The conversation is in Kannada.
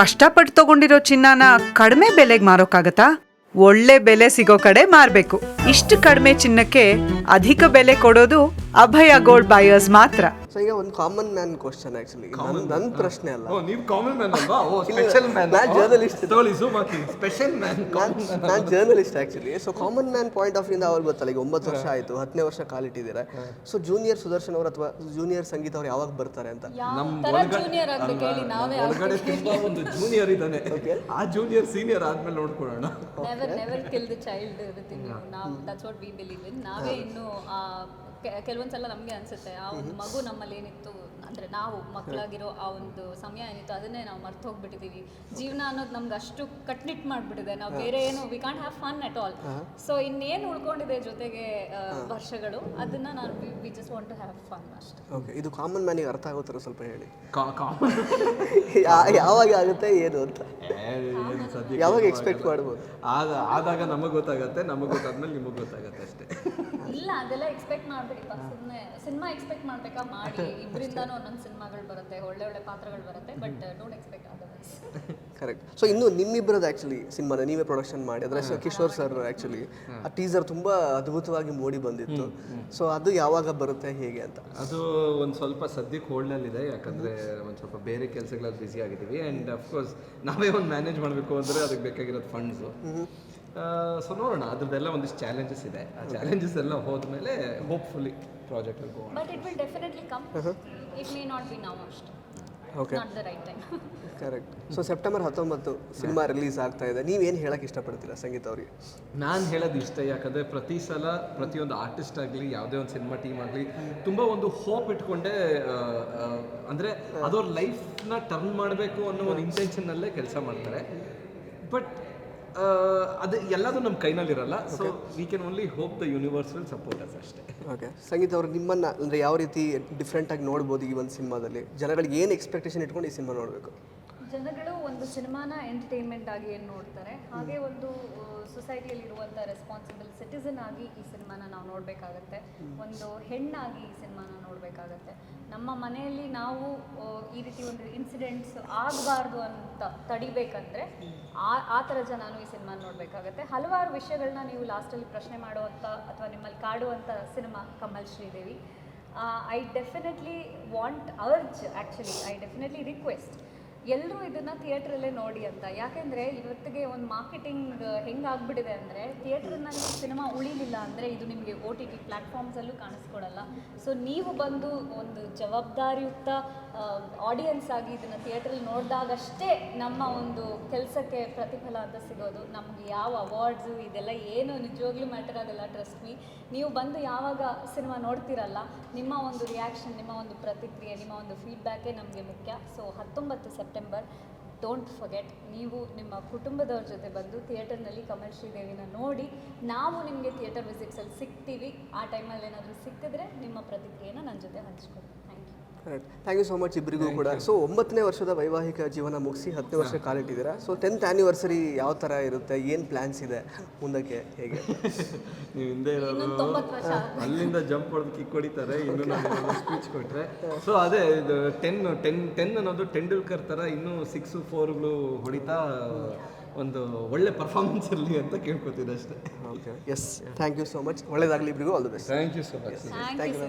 ಕಷ್ಟಪಟ್ಟು ತಗೊಂಡಿರೋ ಚಿನ್ನನ ಕಡಿಮೆ ಬೆಲೆಗೆ ಮಾರೋಕ್ಕಾಗತ್ತಾ? ಒಳ್ಳೆ ಬೆಲೆ ಸಿಗೋ ಕಡೆ ಮಾರ್ಬೇಕು. ಇಷ್ಟು ಕಡಿಮೆ ಚಿನ್ನಕ್ಕೆ ಅಧಿಕ ಬೆಲೆ ಕೊಡೋದು ಅಭಯ ಗೋಲ್ಡ್ ಬಾಯರ್ಸ್ ಮಾತ್ರ. ಸೊ ಈಗ ಒಂದು ಕಾಮನ್ ಮ್ಯಾನ್ ಕ್ವಶನ್ ಆಕ್ಚುಲಿ ನನ್ನ ಪ್ರಶ್ನೆ ಅಲ್ಲ. ನೀವು ಕಾಮನ್ ಮ್ಯಾನ್ ಅಲ್ವಾ? ಓ ಸ್ಪೆಷಲ್ ಮ್ಯಾನ್ ನಾನು ಜರ್ನಲಿಸ್ಟ್ ತಗೊಳ್ಳಿ ಹಾಕಿ ಸ್ಪೆಷಲ್ ಮ್ಯಾನ್ ನಾನು journalist actually so common man point of ಇಂದ ಅವ್ರಿಗೆ ಗೊತ್ತಲ್ಲ ಈಗ ಒಂಬತ್ತು ವರ್ಷ ಆಯಿತು ಹತ್ತನೇ ವರ್ಷ ಕಾಲಿಟ್ಟಿದ್ದೀರಾ ಸೊ ಜೂನಿಯರ್ ಸುದರ್ಶನ್ ಅವರು ಅಥವಾ ಜೂನಿಯರ್ ಸಂಗೀತ ಅವ್ರು ಯಾವಾಗ ಬರ್ತಾರೆ ಅಂತ? ನಮ್ಮ ಒಳಗಡೆ ತುಂಬಾ ಒಂದು ಜೂನಿಯರ್ ಇದ್ದಾನೆ. ಆ ಜೂನಿಯರ್ ಸೀನಿಯರ್ ಆದ್ಮೇಲೆ ನೋಡ್ಕೊಳ್ಳೋಣ. Never never kill the child ನಾವು that's what we believe in ನಾವೇ ಇನ್ನು ಆ, ಕೆ- ಕೆಲವೊಂದ್ಸಲ ನಮಗೆ ಅನ್ಸುತ್ತೆ ಆ ಒಂದು ಮಗು ನಮ್ಮಲ್ಲಿ ಏನಿತ್ತು ಅಂದ್ರೆ ನಾವು ಮಕ್ಕಳಾಗಿರೋ ಆ ಒಂದು ಸಮಯ ಏನಿತ್ತು ಅದನ್ನೇ ನಾವು ಮರ್ತು ಹೋಗ್ಬಿಟ್ಟಿದ್ದೀವಿ ಜೀವನ ಅನ್ನೋದು ನಮ್ಗೆ ಅಷ್ಟು ಕಟ್ನಿಟ್ ಮಾಡ್ಬಿಟ್ಟಿದೆ. ನಾವು ಬೇರೆ ಏನು we can't have fun at all so ಇನ್ನೇನು ಉಳ್ಕೊಂಡಿದೆ ಜೊತೆಗೆ ವರ್ಷಗಳು ಅದನ್ನ ನಾನು we just want to have fun ಅಷ್ಟೇ. ಓಕೆ ಇದು ಕಾಮನ್ ಮ್ಯಾನಿಗೆ ಅರ್ಥ ಆಗೋ ಥರ ಸ್ವಲ್ಪ ಹೇಳಿ. ಕಾಮನ್ ಯಾವಾಗ ಆಗುತ್ತೆ ಏನು ಅಂತ? ಯಾವಾಗ ಎಕ್ಸ್ಪೆಕ್ಟ್ ಮಾಡ್ಬೋದು? ಆದ ಆದಾಗ ನಮಗೆ ಗೊತ್ತಾಗುತ್ತೆ ನಮಗೆ ಗೊತ್ತಾದ್ಮೇಲೆ ನಿಮಗೆ ಗೊತ್ತಾಗುತ್ತೆ ಅಷ್ಟೇ. ಇಲ್ಲ ಅದೆಲ್ಲ ಎಕ್ಸ್ಪೆಕ್ಟ್ ಮಾಡ್ಬೇಕಪ್ಪ ಸುಮ್ಮನೆ ಸಿನಿಮಾ ಎಕ್ಸ್ಪೆಕ್ಟ್ ಮಾಡ್ಬೇಕಾ? ಮಾಡಿ ಇಬ್ಬರಿಂದಾನು ಒಂದೊಂದು ಸಿನಿಮಾಗಳು ಬರುತ್ತೆ ಒಳ್ಳೆ ಒಳ್ಳೆ ಪಾತ್ರಗಳು ಬರುತ್ತೆ but don't expect otherwise correct so ಇನ್ನು ನಿಮ್ಮಿಬ್ಬರದ್ದು ಆ್ಯಕ್ಚುಲಿ ಸಿನಿಮಾನ ನೀವೇ ಪ್ರೊಡಕ್ಷನ್ ಮಾಡಿ ಅದರ ಕಿಶೋರ್ ಸರ್ ಆ್ಯಕ್ಚುಲಿ ಆ ಟೀಸರ್ ತುಂಬ ಅದ್ಭುತವಾಗಿ ಮೂಡಿ ಬಂದಿತ್ತು. ಸೊ ಅದು ಯಾವಾಗ ಬರುತ್ತೆ ಹೇಗೆ ಅಂತ? ಅದು ಒಂದು ಸ್ವಲ್ಪ ಸದ್ಯಕ್ಕೆ ಹೋಲ್ಡಲ್ಲಿದೆ ಯಾಕಂದರೆ ಒಂದು ಸ್ವಲ್ಪ ಬೇರೆ ಕೆಲಸಗಳಲ್ಲಿ ಬ್ಯುಸಿ ಆಗಿದ್ದೀವಿ. ಆ್ಯಂಡ್ ಅಫ್ಕೋರ್ಸ್ ನಾವೇ ಒಂದು ಮ್ಯಾನೇಜ್ ಮಾಡಬೇಕು ಅಂದರೆ ಅದಕ್ಕೆ ಬೇಕಾಗಿರೋದು ಫಂಡ್ಸು ಸೊ ನೋಡೋಣ ಅದ್ರದ್ದೆಲ್ಲ ಒಂದಿಷ್ಟು ಚಾಲೆಂಜಸ್ ಇದೆ. ಆ ಚಾಲೆಂಜಸ್ ಎಲ್ಲ ಹೋದ್ಮೇಲೆ hopefully project go but it will definitely come it may not be now ಅಷ್ಟು okay not the right time correct so September ಹತ್ತೊಂಬತ್ತು ಸಿನಿಮಾ ರಿಲೀಸ್ ಆಗ್ತಾ ಇದೆ. ನೀವೇನು ಹೇಳಕ್ಕೆ ಇಷ್ಟಪಡ್ತೀರಾ ಸಂಗೀತ ಅವರಿಗೆ? ನಾನು ಹೇಳೋದು ಇಷ್ಟ ಯಾಕಂದರೆ ಪ್ರತಿ ಸಲ ಪ್ರತಿಯೊಂದು ಆರ್ಟಿಸ್ಟ್ ಆಗಲಿ ಯಾವುದೇ ಒಂದು ಸಿನಿಮಾ ಟೀಮ್ ಆಗಲಿ ತುಂಬ ಒಂದು ಹೋಪ್ ಇಟ್ಕೊಂಡೇ ಅಂದರೆ ಅದವ್ರ ಲೈಫ್ನ ಟರ್ನ್ ಮಾಡಬೇಕು ಅನ್ನೋ ಒಂದು ಇಂಟೆನ್ಷನ್ನಲ್ಲೇ ಕೆಲಸ ಮಾಡ್ತಾರೆ. ಬಟ್ ಅದು ಎಲ್ಲದೂ ನಮ್ಮ ಕೈನಲ್ಲಿರಲ್ಲ. So we can only hope the universe will support us ಅಷ್ಟೇ. ಓಕೆ ಸಂಗೀತ ಅವರು ನಿಮ್ಮನ್ನ ಅಂದರೆ ಯಾವ ರೀತಿ ಡಿಫ್ರೆಂಟಾಗಿ ನೋಡ್ಬೋದು ಈ ಒಂದು ಸಿನಿಮಾದಲ್ಲಿ? ಜನಗಳಿಗೆ ಏನು ಎಕ್ಸ್ಪೆಕ್ಟೇಷನ್ ಇಟ್ಕೊಂಡು ಈ ಸಿನಿಮಾ ನೋಡಬೇಕು? ಜನಗಳು ಒಂದು ಸಿನಿಮಾನ ಎಂಟರ್ಟೈನ್ಮೆಂಟ್ ಆಗಿ ಏನು ನೋಡ್ತಾರೆ? ಹಾಗೆ ಒಂದು ಸೊಸೈಟಿಯಲ್ಲಿ ಇರುವಂಥ ರೆಸ್ಪಾನ್ಸಿಬಲ್ ಸಿಟಿಸನ್ ಆಗಿ ಈ ಸಿನಿಮಾನ ನಾವು ನೋಡಬೇಕಾಗತ್ತೆ. ಒಂದು ಹೆಣ್ಣಾಗಿ ಈ ಸಿನಿಮಾನ ನೋಡಬೇಕಾಗತ್ತೆ. ನಮ್ಮ ಮನೆಯಲ್ಲಿ ನಾವು ಈ ರೀತಿ ಒಂದು ಇನ್ಸಿಡೆಂಟ್ಸ್ ಆಗಬಾರ್ದು ಅಂತ ತಡಿಬೇಕಂದ್ರೆ ಆ ಆ ಥರ ಜನನು ಈ ಸಿನಿಮಾ ನೋಡಬೇಕಾಗತ್ತೆ. ಹಲವಾರು ವಿಷಯಗಳನ್ನ ನೀವು ಲಾಸ್ಟಲ್ಲಿ ಪ್ರಶ್ನೆ ಮಾಡುವಂಥ ಅಥವಾ ನಿಮ್ಮಲ್ಲಿ ಕಾಡುವಂಥ cinema Kamal Sridevi. I definitely want urge actually I definitely request ಎಲ್ಲರೂ ಇದನ್ನು ಥಿಯೇಟ್ರಲ್ಲೇ ನೋಡಿ ಅಂತ. ಯಾಕೆಂದರೆ ಇವತ್ತಿಗೆ ಒಂದು ಮಾರ್ಕೆಟಿಂಗ್ ಹೆಂಗಾಗ್ಬಿಟ್ಟಿದೆ ಅಂದರೆ ಥಿಯೇಟ್ರ್ನಲ್ಲಿ ಸಿನಿಮಾ ಉಳಿಲಿಲ್ಲ ಅಂದರೆ ಇದು ನಿಮಗೆ ಓ ಟಿ ಟಿ ಪ್ಲ್ಯಾಟ್ಫಾರ್ಮ್ಸಲ್ಲೂ ಕಾಣಿಸ್ಕೊಡಲ್ಲ ಸೊ ನೀವು ಬಂದು ಒಂದು ಜವಾಬ್ದಾರಿಯುಕ್ತ ಆಡಿಯನ್ಸ್ ಆಗಿ ಇದನ್ನು ಥಿಯೇಟ್ರಲ್ಲಿ ನೋಡಿದಾಗಷ್ಟೇ ನಮ್ಮ ಒಂದು ಕೆಲಸಕ್ಕೆ ಪ್ರತಿಫಲ ಅಂತ ಸಿಗೋದು. ನಮ್ಗೆ ಯಾವ ಅವಾರ್ಡ್ಸು ಇದೆಲ್ಲ ಏನು ನಿಜವಾಗ್ಲೂ ಮ್ಯಾಟರ್ ಆಗಲ್ಲ ಟ್ರಸ್ಟ್ ಮೀ ನೀವು ಬಂದು ಯಾವಾಗ ಸಿನಿಮಾ ನೋಡ್ತಿರಲ್ಲ, ನಿಮ್ಮ ಒಂದು ರಿಯಾಕ್ಷನ್ ನಿಮ್ಮ ಒಂದು ಪ್ರತಿಕ್ರಿಯೆ, ನಿಮ್ಮ ಒಂದು ಫೀಡ್ಬ್ಯಾಕೇ ನಮಗೆ ಮುಖ್ಯ. ಸೊ ಹತ್ತೊಂಬತ್ತು ಸೆಪ್ಟೆಂಬರ್ ಡೋಂಟ್ ಫೊಗೆಟ್ ನೀವು ನಿಮ್ಮ ಕುಟುಂಬದವ್ರ ಜೊತೆ ಬಂದು ಥಿಯೇಟರ್ನಲ್ಲಿ ಕಮಲ್ ಶ್ರೀದೇವಿನ ನೋಡಿ, ನಾವು ನಿಮಗೆ ಥಿಯೇಟರ್ ವಿಸಿಟ್ಸಲ್ಲಿ ಸಿಗ್ತೀವಿ. ಆ ಟೈಮಲ್ಲಿ ಏನಾದರೂ ಸಿಕ್ಕಿದ್ರೆ ನಿಮ್ಮ ಪ್ರತಿಕ್ರಿಯೆನ ನನ್ನ ಜೊತೆ you correct thank you so much ಇಬ್ಬರಿಗೂ ಕೂಡ. ಸೊ ಒಂಬತ್ತನೇ ವರ್ಷದ ವೈವಾಹಿಕ ಜೀವನ ಮುಗಿಸಿ ಹತ್ತನೇ ವರ್ಷ ಕಾಲಿಟ್ಟಿದ್ದೀರಾ? ಸೊ ಟೆಂತ್ ಆ್ಯನಿವರ್ಸರಿ ಯಾವ ಥರ ಇರುತ್ತೆ? ಏನು ಪ್ಲ್ಯಾನ್ಸ್ ಇದೆ? ಮುಂದಕ್ಕೆ ಹೇಗೆ? ನೀವು ಹಿಂದೆ ಇರೋದು ಅಲ್ಲಿಂದ ಜಂಪ್ ಹೊಡೆದು ಕಿಕ್ ಹೊಡಿತಾರೆ ಇನ್ನು ನಾನು ಸ್ಪೀಚ್ ಕೊಟ್ಟರೆ ಸೊ ಅದೇ ಇದು ಟೆನ್ ಟೆನ್ ಟೆನ್ ಅನ್ನೋದು ಟೆಂಡೂಲ್ಕರ್ ಥರ ಇನ್ನೂ ಸಿಕ್ಸು ಫೋರ್ಗಳು ಹೊಡಿತಾ ಒಂದು ಒಳ್ಳೆ ಪರ್ಫಾರ್ಮೆನ್ಸ್ ಇರಲಿ ಅಂತ ಕೇಳ್ಕೊತಿದ್ದೆ ಅಷ್ಟೇ. Okay yes thank you so much ಒಳ್ಳೇದಾಗಲಿ ಇಬ್ಬರಿಗೂ all the best thank you so much thank you